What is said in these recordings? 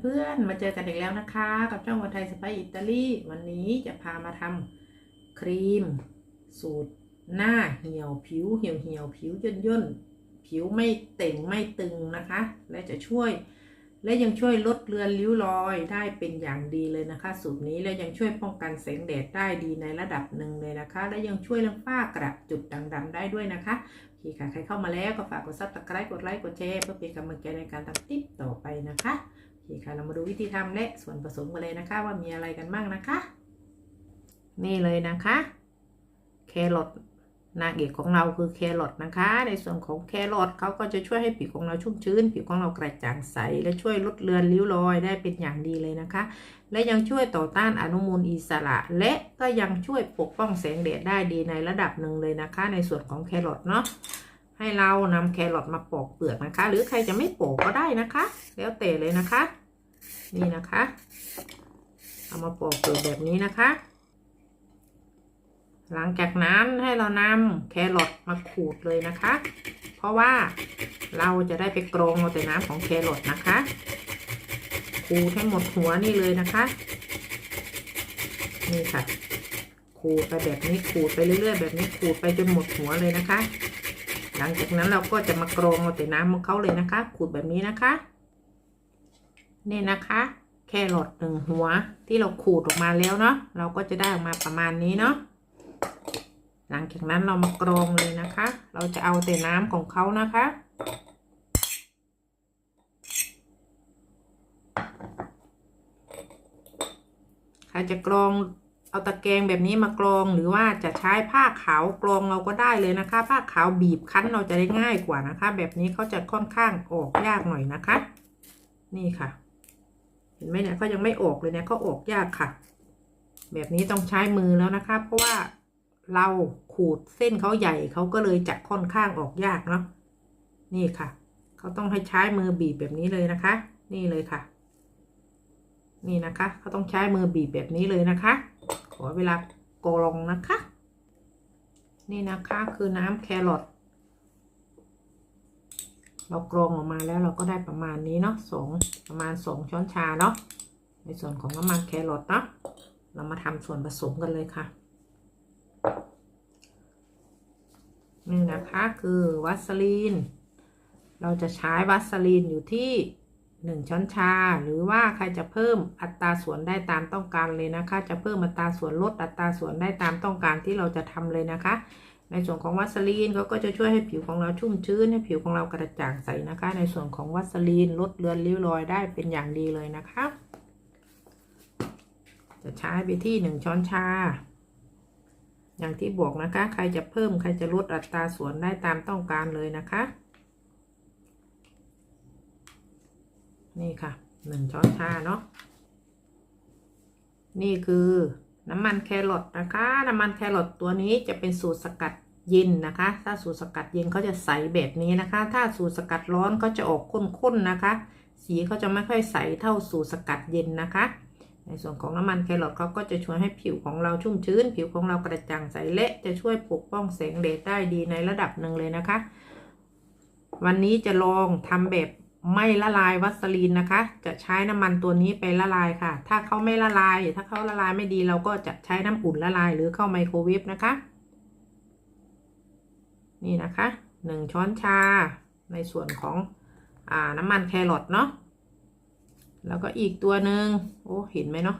เพื่อนมาเจอกันอีกแล้วนะคะ กับช่องวันไทยสไปซ์อิตาลีวันนี้จะพามาทำครีม สูตร หน้าเหี่ยวผิวเหี่ยวเหี่ยวผิวย่นย่นผิวไม่เต่งไม่ตึงนะคะ และจะช่วย และยังช่วยลดเลือนริ้วรอยได้เป็นอย่างดีเลยนะคะ สูตรนี้และยังช่วยป้องกันแสงแดดได้ดีในระดับหนึ่งเลยนะคะ และยังช่วยเรื่องฝ้ากระจุดด่างดำได้ด้วยนะคะโอเคค่ะ ใครเข้ามาแล้วก็ฝากกดซับสไครต์กดไลค์ กดแชร์ เพื่อเป็นกำลังใจในการทำคลิปต่อไปนะคะ คค่ะเรามาดูวิธีทำและส่วนผสมกันเลยนะคะ ว่ามีอะไรกันบ้างนะคะ นี่เลยนะคะแครอทนางเอกของเราคือแครอทนะคะ ในส่วนของแครอทเขาก็จะช่วยให้ผิวของเราชุ่มชื้น ผิวของเรากระจ่างใส และช่วยลดเลือนริ้วรอยได้เป็นอย่างดีเลยนะคะ และยังช่วยต่อต้านอนุมูลอิสระ และก็ยังช่วยปกป้องแสงแดดได้ดีในระดับหนึ่งเลยนะคะ ในส่วนของแครอทเนาะให้เรานำแครอทมาปอกเปลือกนะคะ หรือใครจะไม่ปอกก็ได้นะคะ แล้วแต่เลยนะคะ นี่นะคะ เอามาปอกเปลือกแบบนี้นะคะ หลังจากนั้นให้เรานำแครอทมาขูดเลยนะคะ เพราะว่าเราจะได้ไปกรองเอาแต่น้ำของแครอทนะคะ ขูดให้หมดหัวนี่เลยนะคะ นี่ค่ะ ขูดไปแบบนี้ขูดไปเรื่อยๆ แบบนี้ขูดไปจนหมดหัวเลยนะคะ หลังจากนั้นเราก็จะมากรองเอาแต่น้ำของเขาเลยนะคะ ขูดแบบนี้นะคะ นี่นะคะ แครอทหนึ่งหัวที่เราขูดออกมาแล้วเนาะเราก็จะได้ออกมาประมาณนี้เนาะหลังจากนั้นเรามากรองเลยนะคะ เราจะเอาแต่น้ำของเขานะคะ ใครจะกรองเอาตะแกรงแบบนี้มากรองหรือว่าจะใช้ผ้าขาวกรองเราก็ได้เลยนะคะ ผ้าขาวบีบคั้นเราจะได้ง่ายกว่านะคะ แบบนี้เขาจะค่อนข้างออกยากหน่อยนะคะ นี่ค่ะ เห็นไหมเนี่ยเขายังไม่ออกเลยเนี่ยเขาออกยากค่ะ แบบนี้ต้องใช้มือแล้วนะคะ เพราะว่าเราขูดเส้นเขาใหญ่เขาก็เลยจะค่อนข้างออกยากเนาะนี่ค่ะเขาต้องให้ใช้มือบีบแบบนี้เลยนะคะ นี่เลยค่ะ นี่นะคะเขาต้องใช้มือบีบแบบนี้เลยนะคะ ขอเวลากรองนะคะ นี่นะคะคือน้ำแครอทเรากรองออกมาแล้วเราก็ได้ประมาณนี้เนาะสอง ประมาณสองช้อนชาเนาะในส่วนของน้ำมันแครอทเนาะเรามาทำส่วนผสมกันเลยค่ะนี่นะคะคือวัสลีน เราจะใช้วัสลีนอยู่ที่หนึ่งช้อนชา หรือว่าใครจะเพิ่มอัตราส่วนได้ตามต้องการเลยนะคะ จะเพิ่มอัตราส่วนลดอัตราส่วนได้ตามต้องการที่เราจะทำเลยนะคะ ในส่วนของวัสลีนเขาก็จะช่วยให้ผิวของเราชุ่มชื้นให้ผิวของเรากระจ่างใสนะคะ ในส่วนของวัสลีนลดเลือนริ้วรอยได้เป็นอย่างดีเลยนะคะ จะใช้ไปที่หนึ่งช้อนชา อย่างที่บอกนะคะ ใครจะเพิ่มใครจะลดอัตราส่วนได้ตามต้องการเลยนะคะ นี่ค่ะหนึ่งช้อนชาเนาะนี่คือ น้ำมันแครอทนะคะ น้ำมันแครอทตัวนี้จะเป็นสูตรสกัดเย็นนะคะ ถ้าสูตรสกัดเย็นเขาจะใสแบบนี้นะคะ ถ้าสูตรสกัดร้อนก็จะออกข้นๆนะคะ สีเขาจะไม่ค่อยใสเท่าสูตรสกัดเย็นนะคะ ในส่วนของน้ำมันแครอทเขาก็จะช่วยให้ผิวของเราชุ่มชื้น ผิวของเรากระจ่างใสและจะช่วยปกป้องแสงแดดได้ดีในระดับหนึ่งเลยนะคะ วันนี้จะลองทำแบบ ไม่ละลายวัสลีนนะคะ จะใช้น้ำมันตัวนี้ไปละลายค่ะ ถ้าเขาไม่ละลาย ถ้าเขาละลายไม่ดีเราก็จะใช้น้ำอุ่นละลายหรือเข้าไมโครเวฟนะคะ นี่นะคะหนึ่งช้อนชาในส่วนของอ่าน้ำมันแครอทเนาะแล้วก็อีกตัวหนึ่งโอ้เห็นไหมเนาะ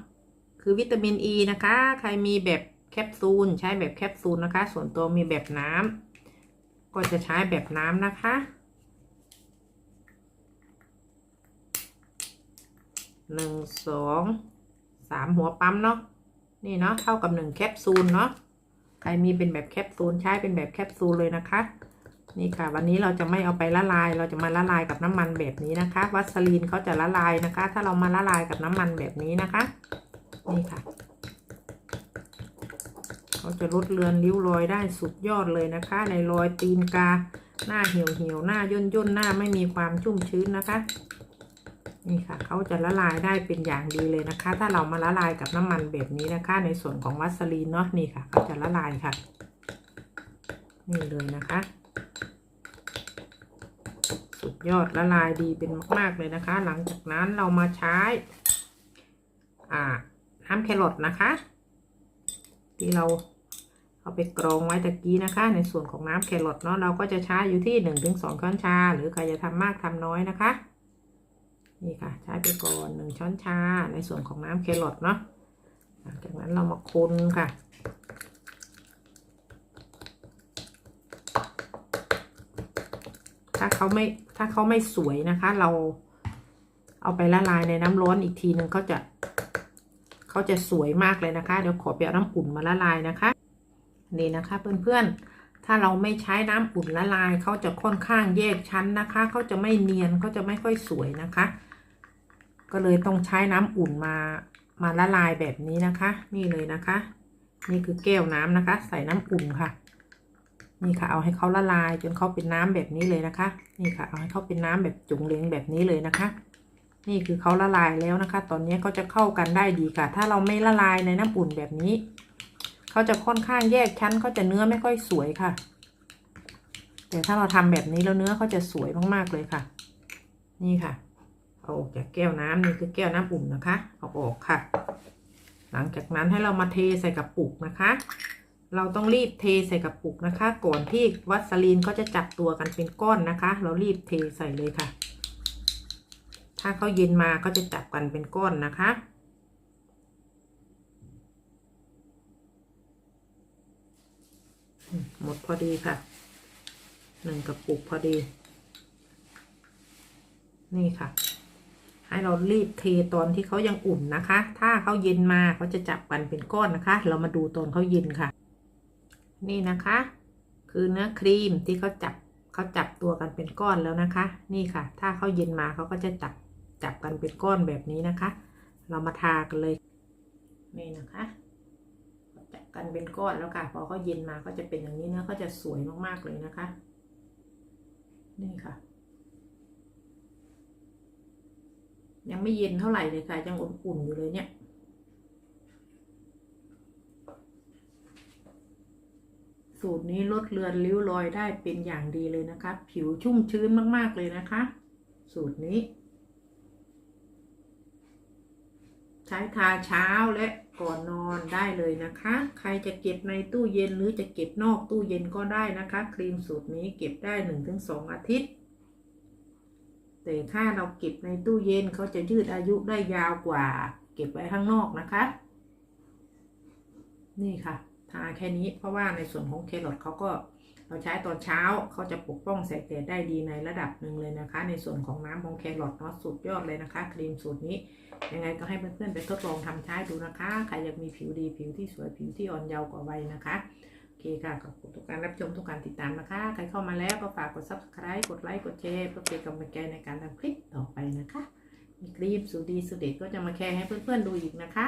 คือวิตามินอ e ีนะคะ ใครมีแบบแคปซูลใช้แบบแคปซูลนะคะ ส่วนตัวมีแบบน้ำก็จะใช้แบบน้ำนะคะ หนึ่งสองสามหัวปั๊มเนาะนี่เนาะเท่ากับหนึ่งแคปซูลเนาะใครมีเป็นแบบแคปซูลใช้เป็นแบบแคปซูลเลยนะคะ นี่ค่ะ วันนี้เราจะไม่เอาไปละลาย เราจะมาละลายกับน้ำมันแบบนี้นะคะวัสลีนเขาจะละลายนะคะ ถ้าเรามาละลายกับน้ำมันแบบนี้นะคะ นี่ค่ะเขาจะลดเลือนริ้วรอยได้สุดยอดเลยนะคะ ในรอยตีนกา หน้าเหี่ยวเหี่ยวหน้าย่นย่นหน้าไม่มีความชุ่มชื้นนะคะ นี่ค่ะเขาจะละลายได้เป็นอย่างดีเลยนะคะ ถ้าเรามาละลายกับน้ำมันแบบนี้นะคะ ในส่วนของวัสลีนเนาะนี่ค่ะเขาจะละลายค่ะ นี่เลยนะคะ สุดยอดละลายดีเป็นมากๆเลยนะคะ หลังจากนั้นเรามาใช้ อ่าน้ำแครอทนะคะ ที่เราเอาไปกรองไว้ตะกี้นะคะ ในส่วนของน้ำแครอทเนาะเราก็จะใช้อยู่ที่หนึ่งถึงสองช้อนชา หรือใครจะทำมากทำน้อยนะคะ นี่ค่ะ ใช้ไปก่อนหนึ่งช้อนชาในส่วนของน้ำแครอทเนาะหลังจากนั้นเรามาคนค่ะถ้าเขาไม่ถ้าเขาไม่สวยนะคะ เราเอาไปละลายในน้ำร้อนอีกทีหนึ่งเขาจะเขาจะสวยมากเลยนะคะ เดี๋ยวขอไปเอาน้ำอุ่นมาละลายนะคะ นี่นะคะเพื่อนๆ ถ้าเราไม่ใช้น้ำอุ่นละลายเขาจะค่อนข้างแยกชั้นนะคะเขาจะไม่เนียนเขาจะไม่ค่อยสวยนะคะ ก็เลยต้องใช้น้ำอุ่นมามาละลายแบบนี้นะคะ นี่เลยนะคะ นี่คือแก้วน้ำนะคะ ใส่น้ำอุ่นค่ะ นี่ค่ะ เอาให้เขาละลายจนเขาเป็นน้ำแบบนี้เลยนะคะ นี่ค่ะ เอาให้เขาเป็นน้ำแบบจุ๋งเล้งแบบนี้เลยนะคะ นี่คือเขาละลายแล้วนะคะ ตอนนี้เขาจะเข้ากันได้ดีค่ะ ถ้าเราไม่ละลายในน้ำอุ่นแบบนี้เขาจะค่อนข้างแยกชั้นเขาจะเนื้อไม่ค่อยสวยค่ะ แต่ถ้าเราทำแบบนี้แล้วเนื้อเขาจะสวยมากๆเลยค่ะ นี่ค่ะ เอาออกจากแก้วน้ำนี่คือแก้วน้ำอุ่นนะคะ เอาออกค่ะ หลังจากนั้นให้เรามาเทใส่กระปุกนะคะ เราต้องรีบเทใส่กระปุกนะคะ ก่อนที่วัสลีนเขาจะจับตัวกันเป็นก้อนนะคะ เรารีบเทใส่เลยค่ะ ถ้าเขาเย็นมาก็จะจับกันเป็นก้อนนะคะหมดพอดีค่ะหนึ่งกระปุกพอดี นี่ค่ะ ให้เรารีบเทตอนที่เขายังอุ่นนะคะ ถ้าเขาเย็นมาเขาจะจับกันเป็นก้อนนะคะ เรามาดูตอนเขาเย็นค่ะ นี่นะคะ คือเนื้อครีมที่เขาจับเขาจับตัวกันเป็นก้อนแล้วนะคะ นี่ค่ะ ถ้าเขาเย็นมาเขาก็จะจับจับกันเป็นก้อนแบบนี้นะคะ เรามาทากันเลยนี่นะคะจับกันเป็นก้อนแล้วค่ะ พอเขาเย็นมาก็จะเป็นอย่างนี้เนื้อเขาจะสวยมากๆเลยนะคะ นี่ค่ะ ยังไม่เย็นเท่าไหร่เลยค่ะยังอุ่นๆอยู่เลยเนี่ย สูตรนี้ลดเลือนริ้วรอยได้เป็นอย่างดีเลยนะคะ ผิวชุ่มชื้นมากๆเลยนะคะ สูตรนี้ ใช้ทาเช้าและก่อนนอนได้เลยนะคะ ใครจะเก็บในตู้เย็นหรือจะเก็บนอกตู้เย็นก็ได้นะคะ ครีมสูตรนี้เก็บได้หนึ่งถึงสองอาทิตย์ แต่ถ้าเราเก็บในตู้เย็นเขาจะยืดอายุได้ยาวกว่า เก็บไว้ข้างนอกนะคะ นี่ค่ะ ทาแค่นี้เพราะว่าในส่วนของแครอทเขาก็เราใช้ตอนเช้าเขาจะปกป้องแสงแดดได้ดีในระดับหนึ่งเลยนะคะ ในส่วนของน้ำของแครอทเนาะสุดยอดเลยนะคะ ครีมสูตรนี้ ยังไงก็ให้เพื่อนๆไปทดลองทำใช้ดูนะคะ ใครอยากมีผิวดีผิวที่สวยผิวที่อ่อนเยาว์กว่าวัยนะคะ เคค่ะ ขอบคุณทุกการรับชมทุกการติดตามนะคะ ใครเข้ามาแล้วก็ฝากกด subscribe กดไลค์ กดแชร์เพื่อเป็นกำลังใจในการทำคลิปต่อไปนะคะ มีคลิปสุดดีสุดเด็ดก็จะมาแชร์ให้เพื่อนๆดูอีกนะคะ